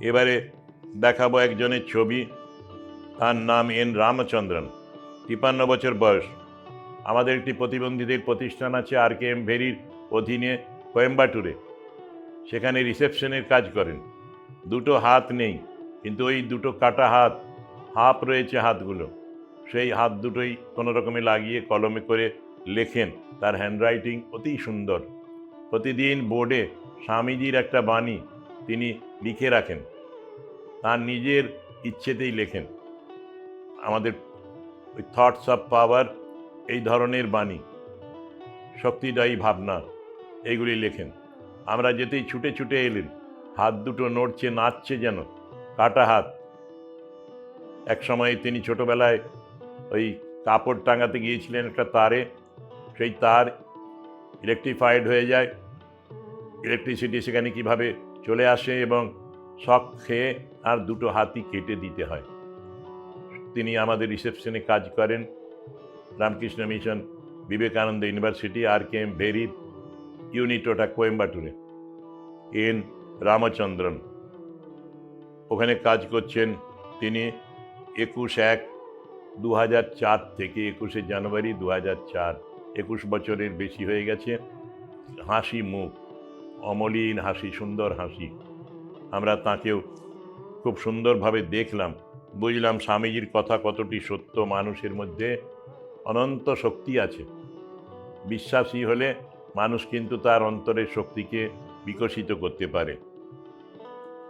এবারে দেখাবো একজনের ছবি। তার নাম এন রামচন্দ্রন, তিপান্ন বছর বয়স। আমাদের একটি প্রতিবন্ধীদের প্রতিষ্ঠান আছে আর কে এম ভেরির অধীনে কোয়েম্বাটুরে। সেখানে রিসেপশনের কাজ করেন। দুটো হাত নেই, কিন্তু ওই দুটো কাটা হাত, হাফ রয়েছে হাতগুলো। সেই হাত দুটোই কোনো রকমে লাগিয়ে কলমে করে লেখেন। তার হ্যান্ডরাইটিং অতি সুন্দর। প্রতিদিন বোর্ডে স্বামীজির একটা বাণী তিনি লিখে রাখেন। তার নিজের ইচ্ছেতেই লেখেন। আমাদের ওই থটস অফ পাওয়ার এই ধরনের বাণী, শক্তিদায়ী ভাবনা, এইগুলি লেখেন। আমরা যেতেই ছুটে ছুটে এলেন, হাত দুটো নড়ছে, নাচছে যেন, কাটা হাত। এক সময় তিনি ছোটবেলায় ওই কাপড় টাঙাতে গিয়েছিলেন একটা তারে, সেই তার ইলেকট্রিফাইড হয়ে যায়। ইলেকট্রিসিটি সেখানে কীভাবে চলে আসে এবং শখ খেয়ে আর দুটো হাতি কেটে দিতে হয়। তিনি আমাদের রিসেপশনে কাজ করেন। Ramakrishna mission, Vivekananda university R K M ভেরির unit ওটা কোয়েম্বাটুরে। এন রামচন্দ্রন। ওখানে কাজ করছেন তিনি একুশ এক দু চার থেকে একুশে জানুয়ারি দু হাজার চার। একুশ বছরের বেশি হয়ে গেছে। হাসি মুখ। অমলিন হাসি, সুন্দর হাসি। আমরা তাকেও খুব সুন্দরভাবে দেখলাম। বুঝলাম স্বামীজির কথা কতটি সত্য, মানুষের মধ্যে অনন্ত শক্তি আছে। বিশ্বাসী হলে মানুষ কিন্তু তার অন্তরের শক্তিকে বিকশিত করতে পারে।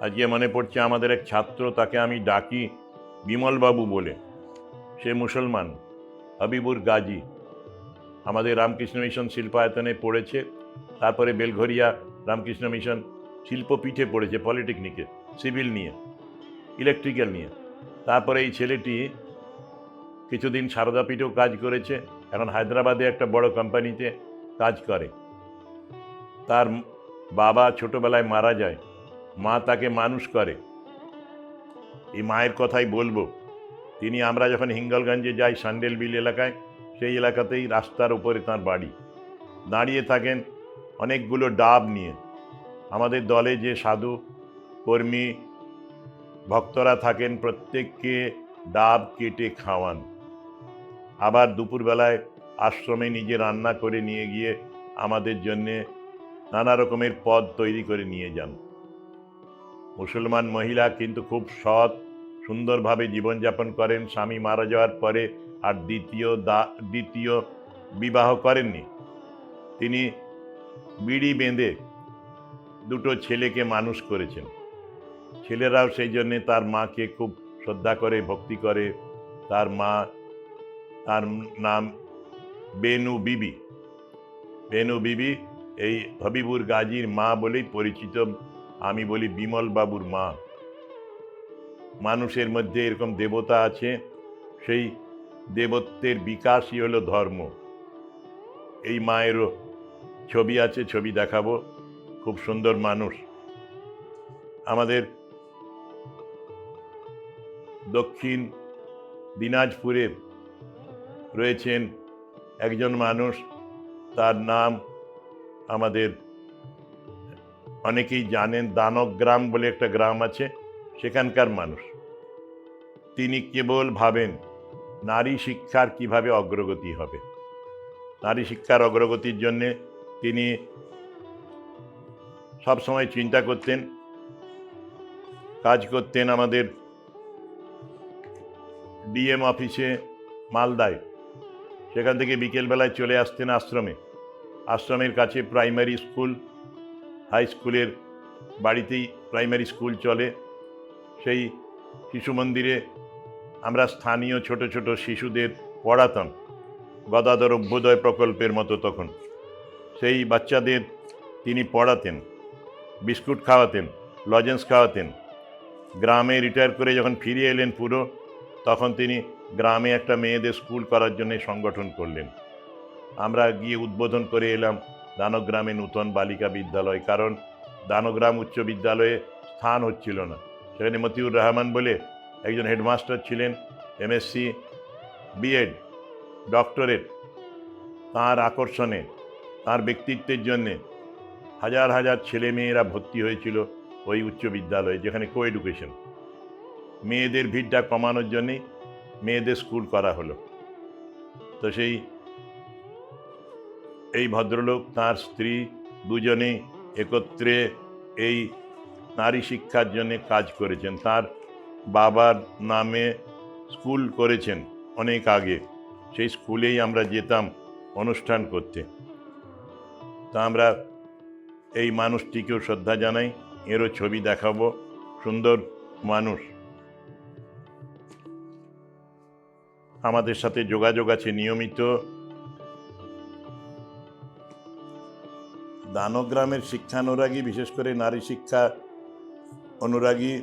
আজকে মনে পড়ছে আমাদের এক ছাত্র তাকে আমি ডাকি বিমলবাবু বলে। সে মুসলমান, হাবিবুর গাজী। আমাদের রামকৃষ্ণ মিশন শিল্পায়তনে পড়েছে। তারপরে বেলঘরিয়া রামকৃষ্ণ মিশন শিল্প পিঠে পড়েছে পলিটেকনিকে, সিভিল নিয়ে, ইলেকট্রিক্যাল নিয়ে। তারপরে এই ছেলেটি কিছুদিন সারদাপীঠেও কাজ করেছে, এখন হায়দ্রাবাদে একটা বড় কোম্পানিতে কাজ করে। তার বাবা ছোটবেলায় মারা যায়, মা তাকে মানুষ করে। এই মায়ের কথাই বলব, তিনি আমরা যখন হিঙ্গলগঞ্জে যাই সান্ডেল বিল এলাকায়, সেই এলাকাতেই রাস্তার উপরে তার বাড়ি। দাঁড়িয়ে থাকেন অনেকগুলো ডাব নিয়ে। আমাদের দলে যে সাধু কর্মী ভক্তরা থাকেন, প্রত্যেককে ডাব কেটে খাওয়ান। আবার দুপুরবেলায় আশ্রমে নিজে রান্না করে নিয়ে গিয়ে আমাদের জন্যে নানা রকমের পদ তৈরি করে নিয়ে যান। মুসলমান মহিলা কিন্তু খুব সৎ, সুন্দরভাবে জীবনযাপন করেন। স্বামী মারা যাওয়ার পরে আর দ্বিতীয় দ্বিতীয় বিবাহ করেননি। তিনি বিড়ি বেঁধে দুটো ছেলেকে মানুষ করেছেন। ছেলেরাও সেই জন্যে তার মাকে খুব শ্রদ্ধা করে, ভক্তি করে। তার মা, তার নাম বেনু বিবি। বেনু বিবি এই হবিবুর গাজীর মা বলেই পরিচিত। আমি বলি বিমল বাবুর মা। মানুষের মধ্যে এরকম দেবতা আছে, সেই দেবত্বের বিকাশই হলো ধর্ম। এই মায়েরও ছবি আছে, ছবি দেখাবো। খুব সুন্দর মানুষ। আমাদের দক্ষিণ দিনাজপুরের রয়েছেন একজন মানুষ। তার নাম আমাদের অনেকেই জানেন দানক গ্রাম বলে একটা গ্রাম আছে, সেখানকার মানুষ। তিনি কেবল ভাবেন, নারী শিক্ষার কীভাবে অগ্রগতি হবে। নারী শিক্ষার অগ্রগতির জন্যে তিনি সবসময় চিন্তা করতেন, কাজ করতেন আমাদের ডিএম অফিসে মালদায়। সেখান থেকে বিকেলবেলায় চলে আসতেন আশ্রমে। আশ্রমের কাছে প্রাইমারি স্কুল, হাই স্কুলের বাড়িতেই প্রাইমারি স্কুল চলে। সেই শিশু মন্দিরে আমরা স্থানীয় ছোট ছোট শিশুদের পড়াতাম, গদাধর অভ্যুদয় প্রকল্পের মতো তখন। সেই বাচ্চাদের তিনি পড়াতেন, বিস্কুট খাওয়াতেন, লজেন্স খাওয়াতেন। গ্রামে রিটায়ার করে যখন ফিরে এলেন পুরো, তখন তিনি গ্রামে একটা মেয়েদের স্কুল করার জন্য সংগঠন করলেন। আমরা গিয়ে উদ্বোধন করে এলাম দানগ্রামে নূতন বালিকা বিদ্যালয়, কারণ দানগ্রাম উচ্চ বিদ্যালয়ে স্থান হচ্ছিল না। সেখানে মতিউর রহমান বলে একজন হেডমাস্টার ছিলেন, এমএসসি, বিএড, ডক্টরেট। তাঁর আকর্ষণে তাঁর ব্যক্তিত্বের জন্যে হাজার হাজার ছেলে মেয়েরা ভর্তি হয়েছিল ওই উচ্চ বিদ্যালয়ে, যেখানে কো এডুকেশন মেয়েদের ভিড়টা কমানোর জন্যেই মেয়েদের স্কুল করা হলো। তো সেই এই ভদ্রলোক তার স্ত্রী দুজনেই একত্রে এই নারী শিক্ষার জন্য কাজ করেছেন। তার বাবার নামে স্কুল করেছেন অনেক আগে। সেই স্কুলেই আমরা যেতাম অনুষ্ঠান করতে। তা আমরা এই মানুষটিকেও শ্রদ্ধা জানাই। এরও ছবি দেখাবো। সুন্দর মানুষ। আমাদের সাথে যোগাযোগ আছে নিয়মিত। দানগ্রামের শিক্ষা অনুরাগী, বিশেষ করে নারী শিক্ষা অনুরাগী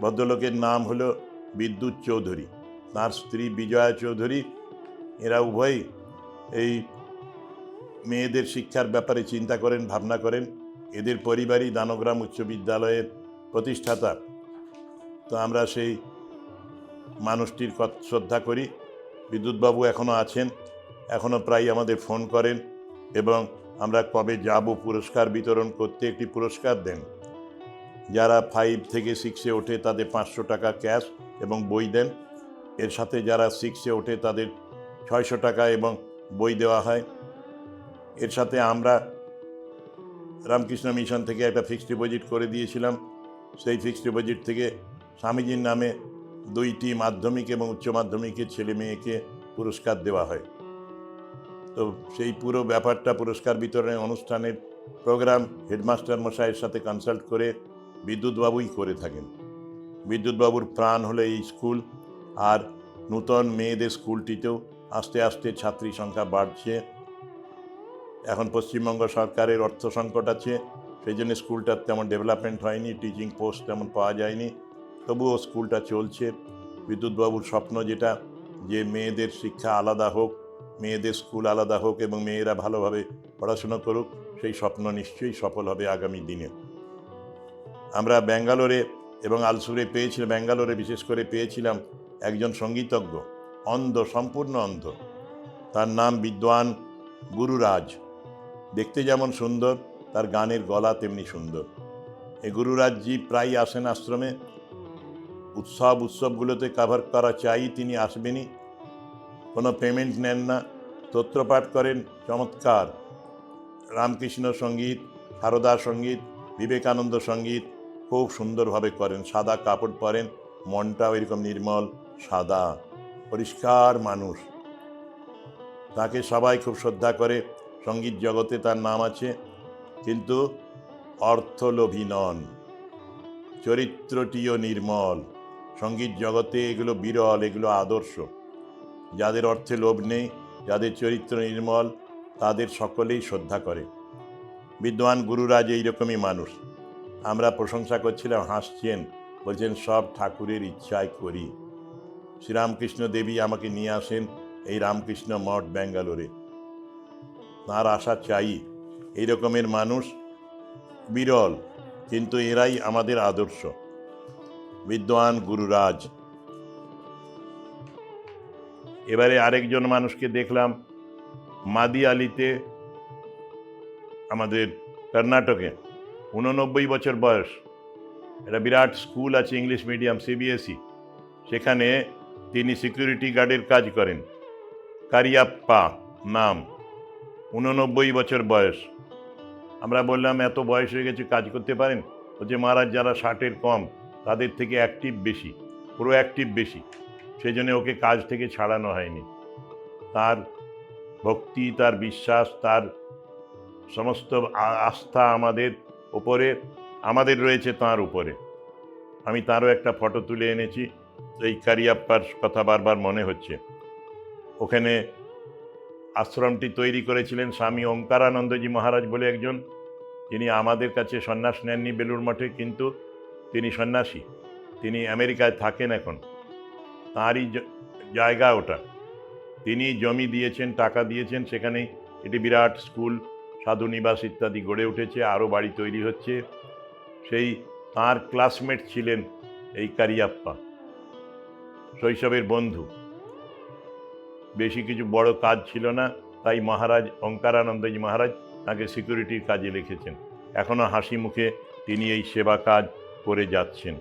ভদ্রলোকের নাম হলো বিদ্যুৎ চৌধুরী। তার স্ত্রী বিজয়া চৌধুরী। এরা উভয়ই এই মেয়েদের শিক্ষার ব্যাপারে চিন্তা করেন, ভাবনা করেন। এদের পরিবারই দানগ্রাম উচ্চ বিদ্যালয়ের প্রতিষ্ঠাতা। তো আমরা সেই মানুষটির শ্রদ্ধা করি। বিদ্যুৎবাবু এখনও আছেন এখনও প্রায় আমাদের ফোন করেন এবং আমরা কবে যাব পুরস্কার বিতরণ করতে একটি পুরস্কার দেন। যারা ফাইভ থেকে সিক্সে ওঠে তাদের পাঁচশো টাকা ক্যাশ এবং বই দেন। এর সাথে যারা সিক্সে ওঠে তাদের ছয়শো টাকা এবং বই দেওয়া হয়। এর সাথে আমরা রামকৃষ্ণ মিশন থেকে একটা ফিক্সড ডিপোজিট করে দিয়েছিলাম। সেই ফিক্সড ডিপোজিট থেকে স্বামীজির নামে দুইটি মাধ্যমিক এবং উচ্চ মাধ্যমিকের ছেলে মেয়েকে পুরস্কার দেওয়া হয়। তো সেই পুরো ব্যাপারটা পুরস্কার বিতরণের অনুষ্ঠানের প্রোগ্রাম হেডমাস্টার মশাইয়ের সাথে কনসাল্ট করে বিদ্যুৎবাবুই করে থাকেন। বিদ্যুৎবাবুর প্রাণ হলো এই স্কুল আর নূতন মেয়েদের স্কুলটিতেও আস্তে আস্তে ছাত্রী সংখ্যা বাড়ছে। এখন পশ্চিমবঙ্গ সরকারের অর্থ সংকট আছে, সেই জন্য স্কুলটার তেমন ডেভেলপমেন্ট হয়নি টিচিং পোস্ট তেমন পাওয়া যায়নি। তবুও স্কুলটা চলছে। বিদ্যুৎবাবুর স্বপ্ন যেটা, যে মেয়েদের শিক্ষা আলাদা হোক, মেয়েদের স্কুল আলাদা হোক এবং মেয়েরা ভালোভাবে পড়াশুনো করুক, সেই স্বপ্ন নিশ্চয়ই সফল হবে আগামী দিনে। আমরা ব্যাঙ্গালোরে এবং আলসুরে পেয়েছিলাম, ব্যাঙ্গালোরে বিশেষ করে পেয়েছিলাম একজন সঙ্গীতজ্ঞ, অন্ধ, সম্পূর্ণ অন্ধ। তার নাম বিদ্বান গুরুরাজ। দেখতে যেমন সুন্দর, তার গানের গলা তেমনি সুন্দর। এই গুরুরাজজি প্রায় আসেন আশ্রমে। উৎসব উৎসবগুলোতে কাভার করা চাই তিনি আসবেনই। কোনো পেমেন্ট নেন না। স্তোত্রপাঠ করেন, চমৎকার। রামকৃষ্ণ সংগীত, সারদা সংগীত, বিবেকানন্দ সংগীত খুব সুন্দরভাবে করেন। সাদা কাপড় পরেন, মনটাও এরকম নির্মল, সাদা, পরিষ্কার মানুষ। তাকে সবাই খুব শ্রদ্ধা করে। সংগীত জগতে তার নাম আছে, কিন্তু অর্থলোভী নন। চরিত্রটিও নির্মল। সংগীত জগতে এগুলো বিরল, এগুলো আদর্শ। যাদের অর্থে লোভ নেই, যাদের চরিত্র নির্মল, তাদের সকলেই শ্রদ্ধা করে। বিদ্বান গুরুরাজ এইরকমই মানুষ। আমরা প্রশংসা করছিলাম, হাসছেন, বলছেন, সব ঠাকুরের ইচ্ছায় করি। শ্রীরামকৃষ্ণ দেবী আমাকে নিয়ে আসেন এই রামকৃষ্ণ মঠ, ব্যাঙ্গালোরে। তাঁর আশা চাই। এই রকমের মানুষ বিরল, কিন্তু এরাই আমাদের আদর্শ। বিদ্বান গুরুরাজ। এবারে আরেকজন মানুষকে দেখলাম মাদি আলিতে আমাদের কর্ণাটকে। উননব্বই বছর বয়স। একটা বিরাট স্কুল আছে ইংলিশ মিডিয়াম সিবিএসই সেখানে তিনি সিকিউরিটি গার্ডের কাজ করেন। কারিয়াপ্পা নাম। উননব্বই বছর বয়স। আমরা বললাম, এত বয়স হয়ে গেছে, কাজ করতে পারেন? বলছে, মহারাজ, যারা ষাটের কম, তাদের থেকে অ্যাক্টিভ বেশি, পুরো অ্যাক্টিভ বেশি। সেই জন্য ওকে কাজ থেকে ছাড়ানো হয়নি। তার ভক্তি, তার বিশ্বাস, তার সমস্ত আস্থা আমাদের উপরে, আমাদের রয়েছে তার উপরে। আমি তারও একটা ফটো তুলে এনেছি, এই কারিয়াপ্পার কথা বারবার মনে হচ্ছে। ওখানে আশ্রমটি তৈরি করেছিলেন স্বামী ওঙ্কারানন্দজি মহারাজ বলে একজন। তিনি আমাদের কাছে সন্ন্যাস নেননি বেলুর মঠে, কিন্তু তিনি সন্ন্যাসী। তিনি আমেরিকায় থাকেন এখন। তাঁরই জায়গা ওটা। তিনি জমি দিয়েছেন, টাকা দিয়েছেন, সেখানে এটি বিরাট স্কুল, সাধু নিবাস ইত্যাদি গড়ে উঠেছে, আরও বাড়ি তৈরি হচ্ছে। সেই তার ক্লাসমেট ছিলেন এই কারিয়াপ্পা, শৈশবের বন্ধু। বেশি কিছু বড় কাজ ছিল না, তাই মহারাজ ওঙ্কারানন্দজি মহারাজ তাকে সিকিউরিটির কাজে লিখেছেন। এখনও হাসি মুখে তিনি এই সেবা কাজ করে যাচ্ছেন।